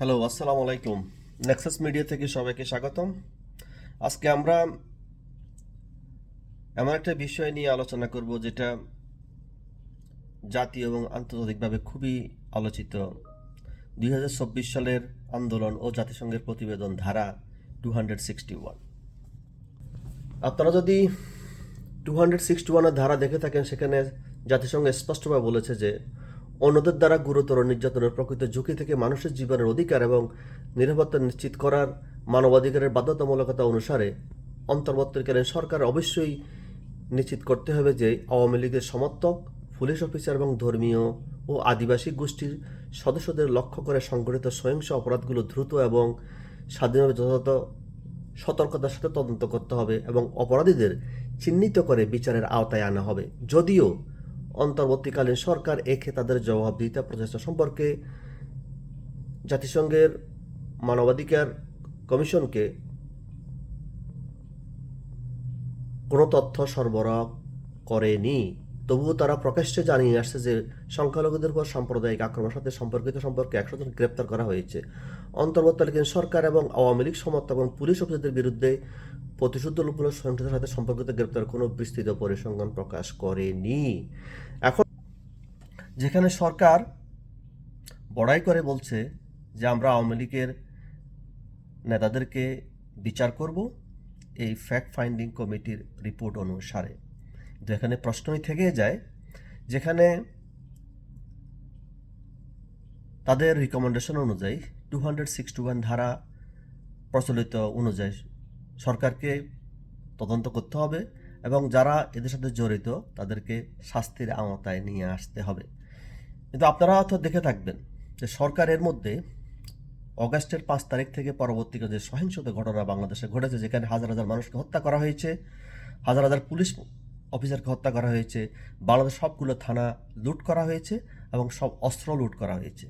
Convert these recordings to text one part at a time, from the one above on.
Hello আসসালামু আলাইকুম। Nexus media থেকে সবাইকে স্বাগতম। আজকে আমরা এমন একটা বিষয় নিয়ে আলোচনা করব যেটা জাতীয় এবং আন্তর্জাতিকভাবে খুবই আলোচিত। দুই হাজার চব্বিশ সালের আন্দোলন ও জাতিসংঘের প্রতিবেদন ধারা টু হান্ড্রেড সিক্সটি ওয়ান আপনারা যদি টু হান্ড্রেড সিক্সটি ওয়ানের ধারা দেখে থাকেন, সেখানে জাতিসংঘ স্পষ্টভাবে বলেছে যে অন্যদের দ্বারা গুরুতর নির্যাতনের প্রকৃত ঝুঁকি থেকে মানুষের জীবনের অধিকার এবং নিরাপত্তা নিশ্চিত করার মানবাধিকারের বাধ্যতামূলকতা অনুসারে অন্তর্বর্তীকালীন সরকার অবশ্যই নিশ্চিত করতে হবে যে আওয়ামী লীগের সমর্থক, পুলিশ অফিসার এবং ধর্মীয় ও আদিবাসী গোষ্ঠীর সদস্যদের লক্ষ্য করে সংঘটিত সহিংস অপরাধগুলো দ্রুত এবং স্বাধীনভাবে যথাযথ সতর্কতার সাথে তদন্ত করতে হবে এবং অপরাধীদের চিহ্নিত করে বিচারের আওতায় আনা হবে। যদিও অন্তর্বর্তীকালীন সরকার একে তাদের জবাবদিহিতা প্রচেষ্টা সম্পর্কে জাতিসংঘের মানবাধিকার কমিশনকে কোনো তথ্য সরবরাহ করেনি। তবুও তারা প্রকাশ্যে জানিয়ে আসছে যে সংখ্যালঘুদের উপর সাম্প্রদায়িক আক্রমণের সাথে সম্পর্কিত সম্পর্কে একশো জন গ্রেপ্তার করা হয়েছে। অন্তর্বর্তীকালীন সরকার এবং আওয়ামী লীগ সমর্থক এবং পুলিশ অফিসারদের বিরুদ্ধে প্রতিশোধমূলক সহিংসতার সাথে সম্পর্কিত গ্রেপ্তার, কোনো বিস্তৃত পরিসংখ্যান প্রকাশ করেনি। এখন যেখানে সরকার বড়াই করে বলছে যে আমরা আওয়ামী লীগের নেতাদেরকে বিচার করব, এই ফ্যাক্ট ফাইন্ডিং কমিটির রিপোর্ট অনুসারে। কিন্তু এখানে প্রশ্নই থেকে যায়, যেখানে তাদের রিকমেন্ডেশন অনুযায়ী টু হান্ড্রেড সিক্সটি ওয়ান ধারা প্রচলিত অনুযায়ী সরকারকে তদন্ত করতে হবে এবং যারা এদের সাথে জড়িত, তাদেরকে শাস্তির আওতায় নিয়ে আসতে হবে। কিন্তু আপনারা তো দেখে থাকবেন যে সরকারের মধ্যে অগাস্টের পাঁচ তারিখ থেকে পরবর্তীকালে যে সহিংসতা ঘটনা বাংলাদেশে ঘটেছে, যেখানে হাজার হাজার মানুষকে হত্যা করা হয়েছে, হাজার হাজার পুলিশ অফিসারকে হত্যা করা হয়েছে, বাংলাদেশ সবগুলো থানা লুট করা হয়েছে এবং সব অস্ত্র লুট করা হয়েছে।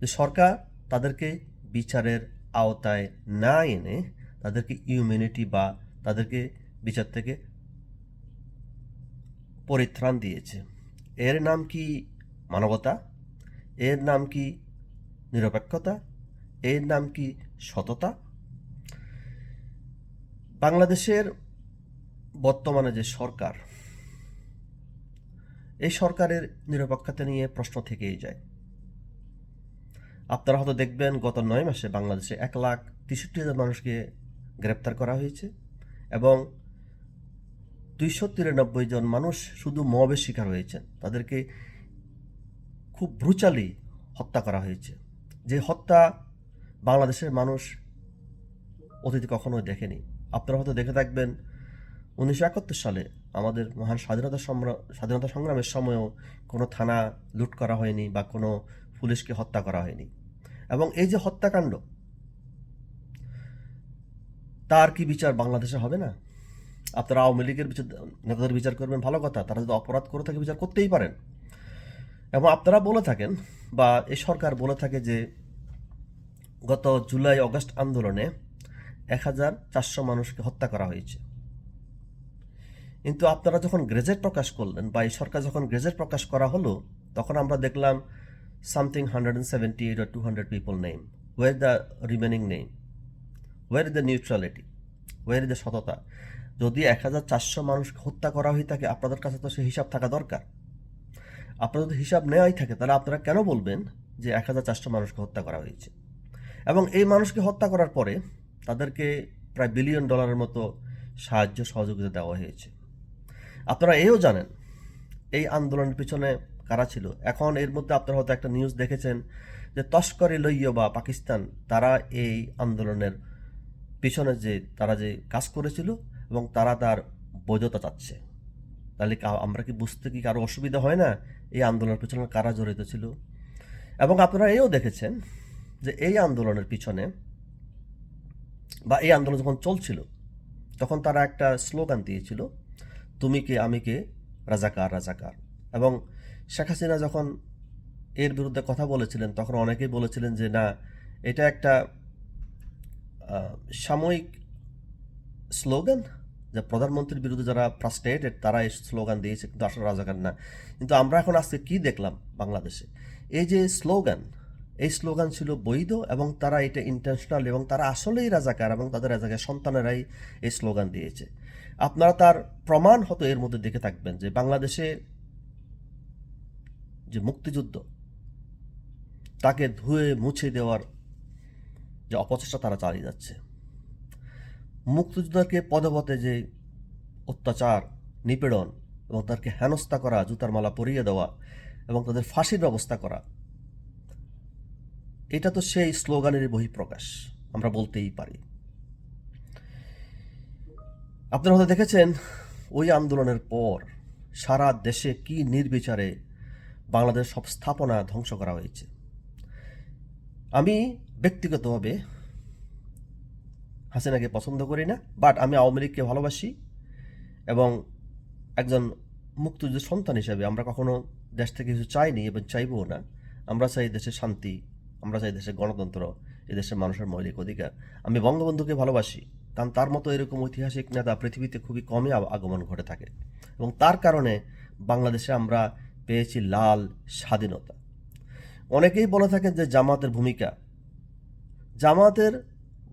যে সরকার তাদেরকে বিচারের আওতায় না এনে তাদেরকে ইউম্যানিটি বা তাদেরকে বিচার থেকে পরিত্রাণ দিয়েছে। এর নাম কি মানবতা? এর নাম কি নিরপেক্ষতা? এর নাম কি সততা? বাংলাদেশের বর্তমানে যে সরকার, এই সরকারের নিরপেক্ষতা নিয়ে প্রশ্ন থেকেই যায়। আপনারা হয়তো দেখবেন গত নয় মাসে বাংলাদেশে এক লাখ তেষট্টি হাজার মানুষকে গ্রেপ্তার করা হয়েছে এবং দুইশো তিরানব্বই জন মানুষ শুধু মবের শিকার হয়েছেন। তাদেরকে খুব ব্রুচালি হত্যা করা হয়েছে। যে হত্যা বাংলাদেশের মানুষ অতীতে কখনোই দেখেনি। আপনারা হয়তো দেখে থাকবেন, উনিশশো একাত্তর সালে আমাদের মহান স্বাধীনতা সংগ্রাম স্বাধীনতা সংগ্রামের সময়ও কোনো থানা লুট করা হয়নি বা কোনো পুলিশকে হত্যা করা হয়নি। এবং এই যে হত্যাকাণ্ড তার কি বিচার বাংলাদেশে হবে না? আপনারা আওয়ামী লীগের বিচার, নেতাদের বিচার করবেন, ভালো কথা। তারা যদি অপরাধ করে থাকে, বিচার করতেই পারেন। এবং আপনারা বলে থাকেন, বা এই সরকার বলে থাকে যে, গত জুলাই অগস্ট আন্দোলনে এক হাজার চারশো মানুষকে হত্যা করা হয়েছে। কিন্তু আপনারা যখন গ্রেজেট প্রকাশ করলেন, বা এই সরকার যখন গ্রেজেট প্রকাশ করা হলো, তখন আমরা দেখলাম something hundred and seventy eight to hundred people name where the remaining name where is the neutrality where is the সততা? যদি এক হাজার চারশো মানুষকে হত্যা করা হয়ে থাকে আপনাদের কাছে তো সে হিসাব থাকা দরকার। আপনার যদি হিসাব নেওয়াই থাকে, তাহলে আপনারা কেন বলবেন যে এক হাজার চারশো মানুষকে হত্যা করা হয়েছে? এবং এই মানুষকে হত্যা করার পরে তাদেরকে প্রায় বিলিয়ন ডলারের মতো সাহায্য, সহযোগিতা দেওয়া হয়েছে। আপনারা এও জানেন, এই আন্দোলনের পিছনে কারা ছিল? এখন এর মধ্যে আপনারা হয়তো একটা নিউজ দেখেছেন যে তস্করি লইয় বা পাকিস্তান, তারা এই আন্দোলনের পিছনে যে তারা যে কাজ করেছিল এবং তারা তার বৈধতা চাচ্ছে। তাহলে আমরা কি বুঝতে কি কারও অসুবিধা হয় না এই আন্দোলনের পিছনে কারা জড়িত ছিল? এবং আপনারা এও দেখেছেন যে এই আন্দোলনের পিছনে বা এই আন্দোলন যখন চলছিল, তখন তারা একটা স্লোগান দিয়েছিল, তুমি কে, আমি কে? রাজাকার রাজাকার। এবং শেখ হাসিনা যখন এর বিরুদ্ধে কথা বলেছিলেন, তখন অনেকেই বলেছিলেন যে, না, এটা একটা সাময়িক স্লোগান, যে প্রধানমন্ত্রীর বিরুদ্ধে যারা ফ্রাস্ট্রেটেড তারা এই স্লোগান দিয়েছে, কিন্তু আসলে রাজাকার না। কিন্তু আমরা এখন আজকে কি দেখলাম বাংলাদেশে? এই যে স্লোগান, এই স্লোগান ছিল বৈধ এবং তারা এটা ইন্টেনশনাল এবং তারা আসলেই রাজাকার এবং তাদের রাজাকার সন্তানেরাই এই স্লোগান দিয়েছে। আপনারা তার প্রমাণ হতো এর মধ্যে দেখে থাকবেন যে বাংলাদেশে যে মুক্তিযুদ্ধ, তাকে ধুয়ে মুছে দেওয়ার যে অপচেষ্টা তারা চালিয়ে যাচ্ছে। মুক্তিযোদ্ধাকে পদে পদে যে অত্যাচার, নিপীড়ন এবং তাদেরকে হেনস্থা করা, জুতার মালা পরিয়ে দেওয়া এবং তাদের ফাঁসির ব্যবস্থা করা, এটা তো সেই স্লোগানেরই বহিঃপ্রকাশ। আমরা বলতেই পারি। আপনারা হয়তো দেখেছেন, ওই আন্দোলনের পর সারা দেশে কি নির্বিচারে বাংলাদেশ সব স্থাপনা ধ্বংস করা হয়েছে। আমি ব্যক্তিগতভাবে হাসিনাকে পছন্দ করি না বাট আমি আওয়ামী লীগকে ভালোবাসি এবং একজন মুক্তিযুদ্ধের সন্তান হিসেবে আমরা কখনো দেশ থেকে কিছু চাইনি এবং চাইবও না। আমরা চাই দেশের শান্তি, আমরা চাই দেশের গণতন্ত্র এ দেশের মানুষের মৌলিক অধিকার। আমি বঙ্গবন্ধুকে ভালোবাসি, কারণ তার মতো এরকম ঐতিহাসিক নেতা পৃথিবীতে খুবই কমই আগমন ঘটে থাকে এবং তার কারণে বাংলাদেশে আমরা পেয়েছি লাল স্বাধীনতা। অনেকেই বলে থাকেন যে জামাতের ভূমিকা জামাতের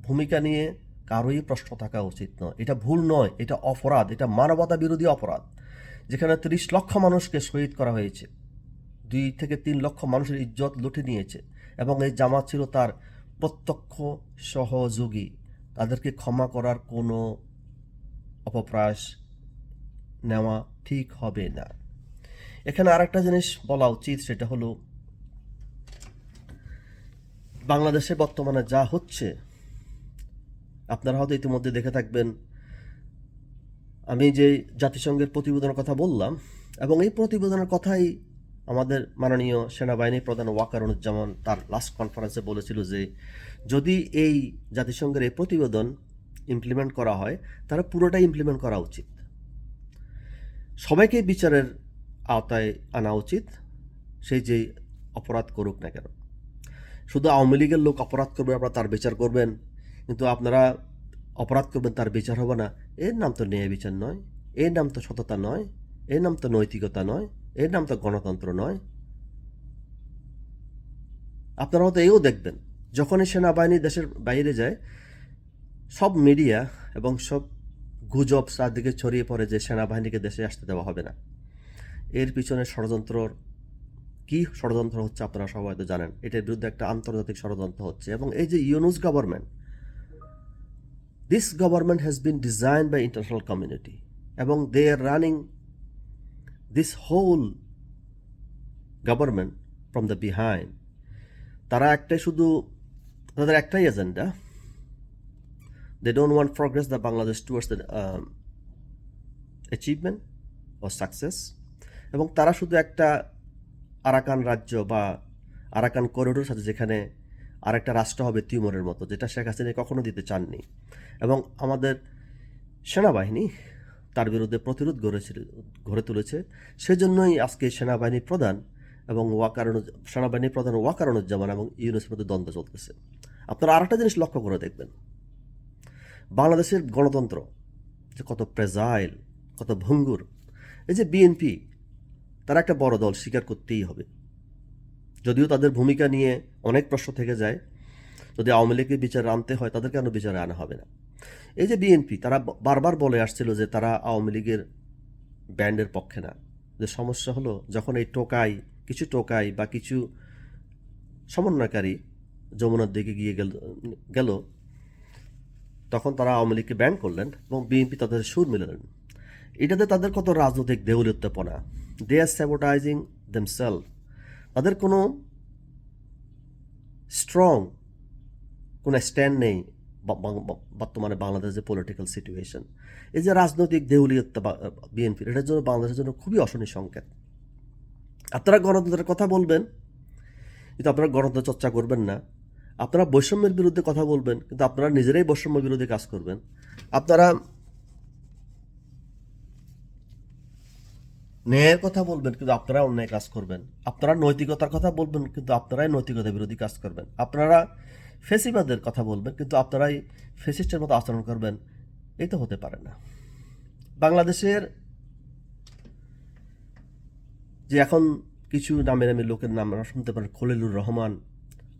ভূমিকা নিয়ে কারোই প্রশ্ন থাকা উচিত নয়। এটা ভুল নয়, এটা অপরাধ, এটা মানবতা বিরোধী অপরাধ। যেখানে তিরিশ লক্ষ মানুষকে শহীদ করা হয়েছে, দুই থেকে তিন লক্ষ মানুষের ইজ্জত লুটে নিয়েছে এবং এই জামাত ছিল তার প্রত্যক্ষ সহযোগী। তাদেরকে ক্ষমা করার কোনো অপপ্রয়াস নেওয়া ঠিক হবে না। এখানে আরেকটা জিনিস বলা উচিত, সেটা হলো বাংলাদেশে বর্তমানে যা হচ্ছে, আপনারা হয়তো ইতিমধ্যে দেখে থাকবেন, আমি যে জাতিসংঘের প্রতিবেদনের কথা বললাম, এবং এই প্রতিবেদনের কথাই আমাদের মাননীয় সেনাবাহিনী প্রধান ওয়াকারুজ্জামান তার লাস্ট কনফারেন্সে বলেছিল যে, যদি এই জাতিসংঘের এই প্রতিবেদন ইমপ্লিমেন্ট করা হয়, তাহলে পুরোটাই ইমপ্লিমেন্ট করা উচিত। সবাইকে বিচারের আওতায় আনা উচিত, সেই যে অপরাধ করুক না কেন। শুধু আওয়ামী লীগের লোক অপরাধ করবে, আপনারা তার বিচার করবেন। কিন্তু আপনারা অপরাধ করবেন, তার বিচার হবে না। এর নাম তো ন্যায় বিচার নয়, এর নাম তো সততা নয়, এর নাম তো নৈতিকতা নয়, এর নাম তো গণতন্ত্র নয়। আপনারা হয়তো এও দেখবেন, যখনই সেনাবাহিনী দেশের বাইরে যায়, সব মিডিয়া এবং সব গুজব চারদিকে ছড়িয়ে পড়ে যে সেনাবাহিনীকে দেশে আসতে দেওয়া হবে না। এর পিছনে ষড়যন্ত্রর কি ষড়যন্ত্র হচ্ছে আপনারা সবাই তো জানেন, এটার বিরুদ্ধে একটা আন্তর্জাতিক ষড়যন্ত্র হচ্ছে এবং এই যে Yunus government this government has been designed by international community এবং they are running this whole government from the behind তারা একটাই শুধু, তাদের একটাই agenda they don't want progress the Bangladesh towards the achievement O success এবং তারা শুধু একটা আরাকান রাজ্য বা আরাকান করিডোর সাথে যেখানে আরেকটা রাষ্ট্র হবে তিউমরের মতো, যেটা শেখ হাসিনা কখনো দিতে চাননি। এবং আমাদের সেনাবাহিনী তার বিরুদ্ধে প্রতিরোধ গড়েছিল, গড়ে তুলেছে। সেজন্যই আজকে সেনাবাহিনী প্রধান এবং ওয়াকারণ সেনাবাহিনী প্রধান ওয়াকারণুজ্জামান এবং ইউনুসের মধ্যে দ্বন্দ্ব চলতেছে। আপনারা আরেকটা জিনিস লক্ষ্য করে দেখবেন। বাংলাদেশের গণতন্ত্র যে কত প্রেজাইল কত ভঙ্গুর, এই যে বিএনপি তারা একটা বড় দল, স্বীকার করতেই হবে। যদিও তাদের ভূমিকা নিয়ে অনেক প্রশ্ন থেকে যায়, যদি আওয়ামী লীগের বিচারে আনতে হয় তাদের কেন বিচারে আনা হবে না। এই যে বিএনপি, তারা বারবার বলে আসছিল যে তারা আওয়ামী লীগের ব্যান্ডের পক্ষে না। যে সমস্যা হলো, যখন এই টোকাই, কিছু টোকাই বা কিছু সমন্বয়কারী যমুনার দিকে গিয়ে গেল গেল, তখন তারা আওয়ামী লীগকে ব্যান করলেন এবং বিএনপি তাদের সুর মিলালেন। এটাতে তাদের কত রাজনৈতিক দেউলিত্বপনা? দে আর স্যাবোটাইজিং দেমসেলফ তাদের কোনো স্ট্রং কোনো স্ট্যান্ড নেই বর্তমানে বাংলাদেশের যে পলিটিক্যাল সিচুয়েশন এই যে রাজনৈতিক দেউলিয়ত্ব বিএনপি এটার জন্য বাংলাদেশের জন্য খুবই অশনি সংকেত। আপনারা গণতন্ত্রের কথা বলবেন, কিন্তু আপনারা গণতন্ত্র চর্চা করবেন না। আপনারা বৈষম্যের বিরুদ্ধে কথা বলবেন, কিন্তু আপনারা নিজেরাই বৈষম্য বিরোধী কাজ করবেন। আপনারা ন্যায়ের কথা বলবেন, কিন্তু আপনারা অন্যায় কাজ করবেন। আপনারা নৈতিকতার কথা বলবেন, কিন্তু আপনারাই নৈতিকতা বিরোধী কাজ করবেন। আপনারা ফেসিবাদের কথা বলবেন, কিন্তু আপনারাই ফেসিস্টের মতো আচরণ করবেন। এই তো হতে পারে না। বাংলাদেশের যে এখন কিছু নামে নামে লোকের নাম আমরা শুনতে পারেন, খলিলুর রহমান,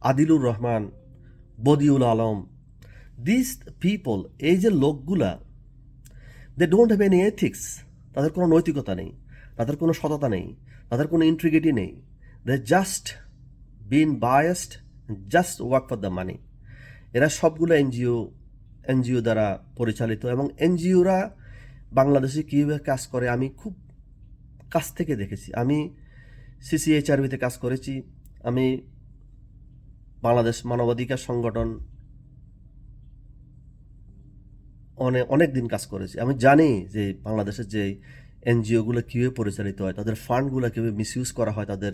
আদিলুর রহমান, বদিউল আলম। দিস পিপল এই যে লোকগুলা they don't have any ethics তাদের কোনো নৈতিকতা নেই। তাদের কোনো সততা নেই, তাদের কোনো ইন্ট্রিগিটি নেই। They just been biased just work for the money এরা সবগুলো এনজিও এনজিও দ্বারা পরিচালিত এবং এনজিওরা বাংলাদেশে কীভাবে কাজ করে আমি খুব কাছ থেকে দেখেছি। আমি সিসিএইচআরবিতে কাজ করেছি, আমি বাংলাদেশ মানবাধিকার সংগঠন অনেক অনেক দিন কাজ করেছি। আমি জানি যে বাংলাদেশের যে এনজিওগুলো কীভাবে পরিচালিত হয়, তাদের ফান্ডগুলো কীভাবে মিসইউজ করা হয় তাদের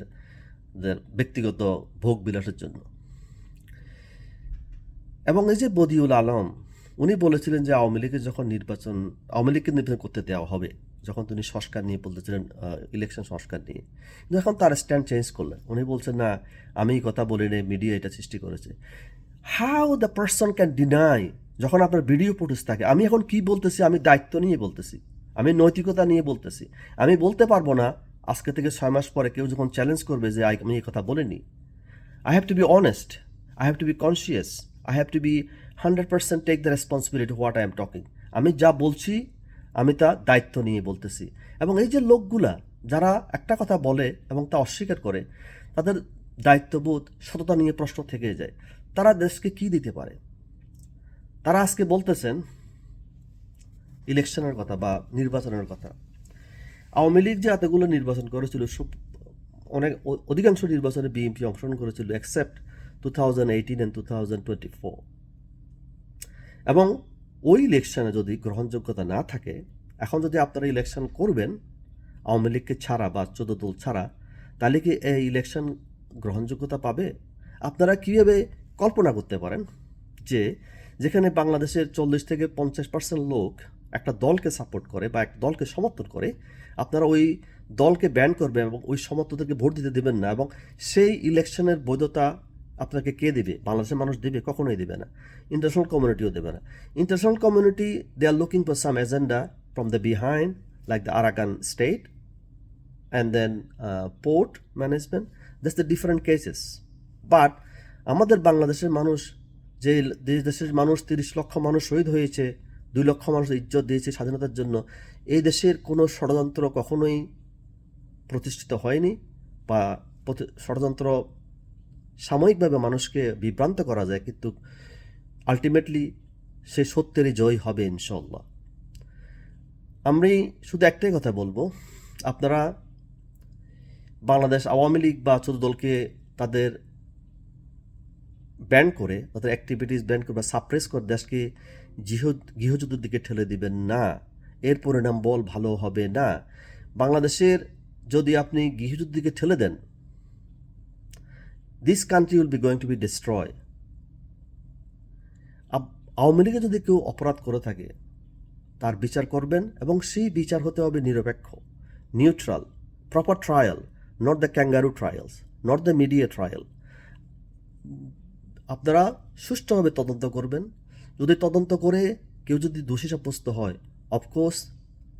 ব্যক্তিগত ভোগ বিলাসের জন্য। এবং এই যে বদিউল আলম, উনি বলেছিলেন যে আওয়ামী লীগের যখন নির্বাচন, আওয়ামী লীগকে নির্বাচন করতে দেওয়া হবে, যখন তিনি সংস্কার নিয়ে বলতেছিলেন ইলেকশন সংস্কার নিয়ে, কিন্তু এখন তার স্ট্যান্ড চেঞ্জ করলেন। উনি বলছেন, না, আমি কথা বলি নাই মিডিয়া এটা সৃষ্টি করেছে। How the person can deny যখন আপনার ভিডিও ফুটেজ থাকে, আমি এখন কি বলতেছি, আমি দায়িত্ব নিয়ে বলতেছি। আমি নৈতিকতা নিয়ে বলতেছি। আমি বলতে পারব না, আজকে থেকে ছয় মাস পরে কেউ যখন চ্যালেঞ্জ করবে যে, আই- আমি এই কথা বলিনি। I have to be honest I have to be conscious. I have to be 100% take the responsibility of what I am talking. আমি যা বলছি, আমি তা দায়িত্ব নিয়ে বলতেছি। এবং এই যে লোকগুলা, যারা একটা কথা বলে এবং তা অস্বীকার করে, তাদের দায়িত্ববোধ সততা নিয়ে প্রশ্ন থেকে যায়। তারা দেশকে কি দিতে পারে? তারা আজকে বলতেছেন ইলেকশনের কথা বা নির্বাচনের কথা। আওয়ামী লীগ যে এতগুলো নির্বাচন করেছিল, সব অনেক অধিকাংশ নির্বাচনে বিএনপি অংশগ্রহণ করেছিল except two thousand eighteen and two thousand twenty four এবং ওই ইলেকশনে যদি গ্রহণযোগ্যতা না থাকে, এখন যদি আপনারা ইলেকশন করবেন, আওয়ামী লীগকে ছাড়া বা চোদ্দ দল ছাড়া, তাহলে কি এই ইলেকশন গ্রহণযোগ্যতা পাবে? আপনারা কীভাবে কল্পনা করতে পারেন যে, যেখানে বাংলাদেশের চল্লিশ থেকে পঞ্চাশ পার্সেন্ট লোক একটা দলকে সাপোর্ট করে বা একটা দলকে সমর্থন করে, আপনারা ওই দলকে ব্যান করবেন এবং ওই সমর্থকদেরকে ভোট দিতে দেবেন না এবং সেই ইলেকশনের বৈধতা আপনাকে কে দেবে? বাংলাদেশের মানুষ দেবে? কখনোই দেবে না। ইন্টারন্যাশনাল কমিউনিটিও দেবে না। International community they are looking for some agenda from the behind like the Arakan state and then port management management. The different cases but আমাদের বাংলাদেশের মানুষ, যে দেশের মানুষ, তিরিশ লক্ষ মানুষ শহীদ হয়েছে দুই লক্ষ মানুষ ইজ্জত দিয়েছে স্বাধীনতার জন্য। এই দেশের কোনো ষড়যন্ত্র কখনোই প্রতিষ্ঠিত হয়নি বা ষড়যন্ত্র সাময়িকভাবে মানুষকে বিভ্রান্ত করা যায়, কিন্তু আলটিমেটলি সে সত্যেরই জয় হবে ইনশাল্লাহ আমি শুধু একটাই কথা বলব, আপনারা বাংলাদেশ আওয়ামী লীগ বা চোদ্দ দলকে তাদের ব্যান করে, তাদের অ্যাক্টিভিটিস ব্যান করে বা সাপ্রেস করে দেশকে গৃহ গৃহযুদ্ধের দিকে ঠেলে দিবেন না। এর পরিণাম বল ভালো হবে না। বাংলাদেশের যদি আপনি গৃহযুদ্ধের দিকে ঠেলে দেন this country will be going to be destroy Awami লীগে যদি কেউ অপরাধ করে থাকে, তার বিচার করবেন এবং সেই বিচার হতে হবে নিরপেক্ষ neutral proper trial not the kangaroo trials not the media trial আপনারা সুষ্ঠুভাবে তদন্ত করবেন যদি তদন্ত করে কেউ যদি দোষী সাব্যস্ত হয় অফকোর্স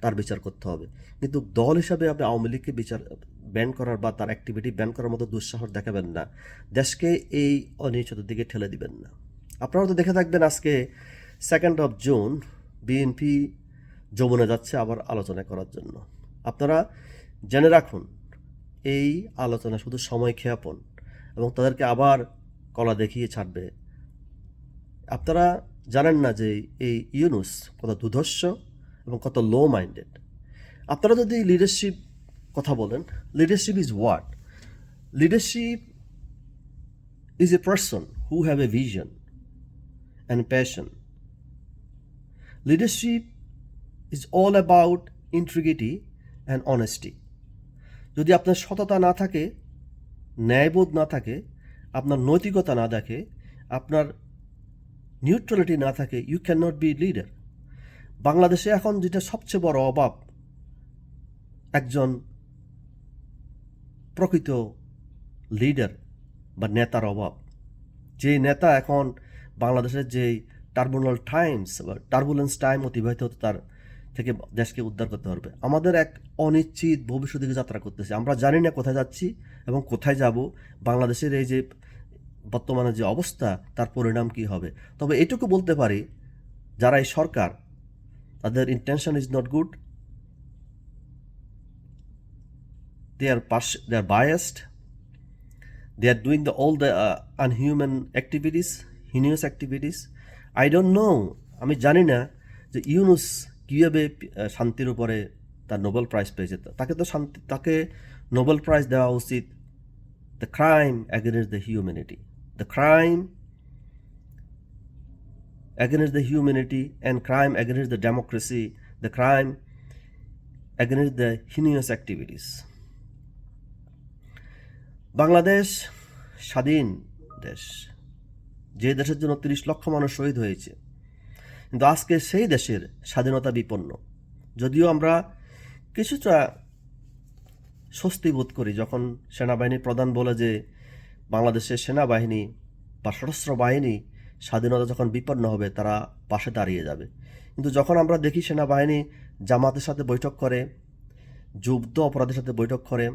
তার বিচার করতে হবে। কিন্তু দল হিসাবে আপনি আওয়ামী লীগকে বিচার ব্যান করার বা তার অ্যাক্টিভিটি ব্যান করার মতো দুঃসাহস দেখাবেন না। দেশকে এই অনিশ্চয়তার দিকে ঠেলে দিবেন না। আপনারা তো দেখে থাকবেন আজকে second of June BNP Jamuna যাচ্ছে আবার আলোচনা করার জন্য। আপনারা জেনে রাখুন, এই আলোচনা শুধু সময় ক্ষেপণ এবং তাদেরকে আবার কলা দেখিয়ে ছাড়বে। আপনারা জানেন না যে এই ইউনুস কত দুধস্য এবং কত লো মাইন্ডেড আপনারা যদি লিডারশিপ কথা বলেন leadership is what leadership is a person who have a vision and passion leadership is all about integrity and honesty যদি আপনার সততা না থাকে, ন্যায়বোধ না থাকে, আপনার নৈতিকতা না দেখে, আপনার নিউট্রালিটি না থাকে you can not be leader বাংলাদেশে এখন যেটা সবচেয়ে বড় অভাব, একজন প্রকৃত লিডার বা নেতার অভাব। যে নেতা এখন বাংলাদেশের যে টার্বুলাল টাইমস বা টার্বুলেন্স টাইম অতিবাহিত হতো তার থেকে দেশকে উদ্ধার করতে পারবে। আমাদের এক অনিশ্চিত ভবিষ্যৎ দিকে যাত্রা করতেছে। আমরা জানি না কোথায় যাচ্ছি এবং কোথায় যাব। বাংলাদেশের এই যে বর্তমানে যে অবস্থা তার পরিণাম কি হবে? তবে এটুকু বলতে পারি যারা এই সরকার তাদের intention is not good they are pers- they are biased. They are doing the all the uh, unhuman activities activities. I don't know আমি জানি না যে ইউনুস কীভাবে শান্তির উপরে তার নোবেল প্রাইজ পেয়েছে। তাকে তো শান্তি তাকে নোবেল প্রাইজ দেওয়া উচিত। The crime against the humanity the crime against the humanity and crime against the democracy, the crime against the heinous activities. Bangladesh স্বাধীন দেশ যে দেশের জন্য তিরিশ লক্ষ মানুষ শহীদ হয়েছে কিন্তু আজকে সেই দেশের স্বাধীনতা বিপন্ন যদিও আমরা কিছুটা স্বস্তি বোধ করি যখন সেনাবাহিনীর প্রধান বলে যে বাংলাদেশের সেনাবাহিনী বা সশস্ত্র বাহিনী স্বাধীনতা যখন বিপন্ন হবে, তারা পাশে দাঁড়িয়ে যাবে। কিন্তু যখন আমরা দেখি সেনাবাহিনী জামাতের সাথে বৈঠক করে, যুদ্ধ অপরাধের সাথে বৈঠক করে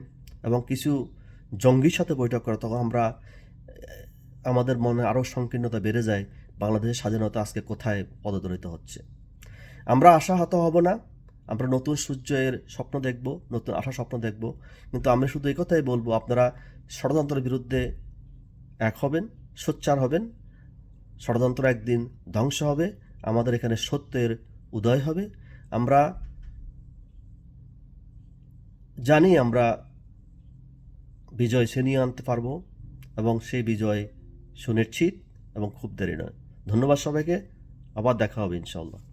এবং কিছু জঙ্গির সাথে বৈঠক করে, তখন আমরা আমাদের মনে আরও সংকীর্ণতা বেড়ে যায়, বাংলাদেশের স্বাধীনতা আজকে কোথায় পদদলিত হচ্ছে। আমরা আশাহত হব না, আমরা নতুন সূর্যের স্বপ্ন দেখব, নতুন আশা স্বপ্ন দেখব, কিন্তু আমি শুধু এই কথাই বলব, আপনারা ষড়যন্ত্রের বিরুদ্ধে এক হবেন, সোচ্চার হবেন। ষড়যন্ত্র একদিন ধ্বংস হবে, আমাদের এখানে সত্যের উদয় হবে। আমরা জানি আমরা বিজয় ছিনিয়ে আনতে পারব এবং সেই বিজয় সুনিশ্চিত এবং খুব দেরি নয়। ধন্যবাদ সবাইকে, আবার দেখা হবে ইনশাল্লাহ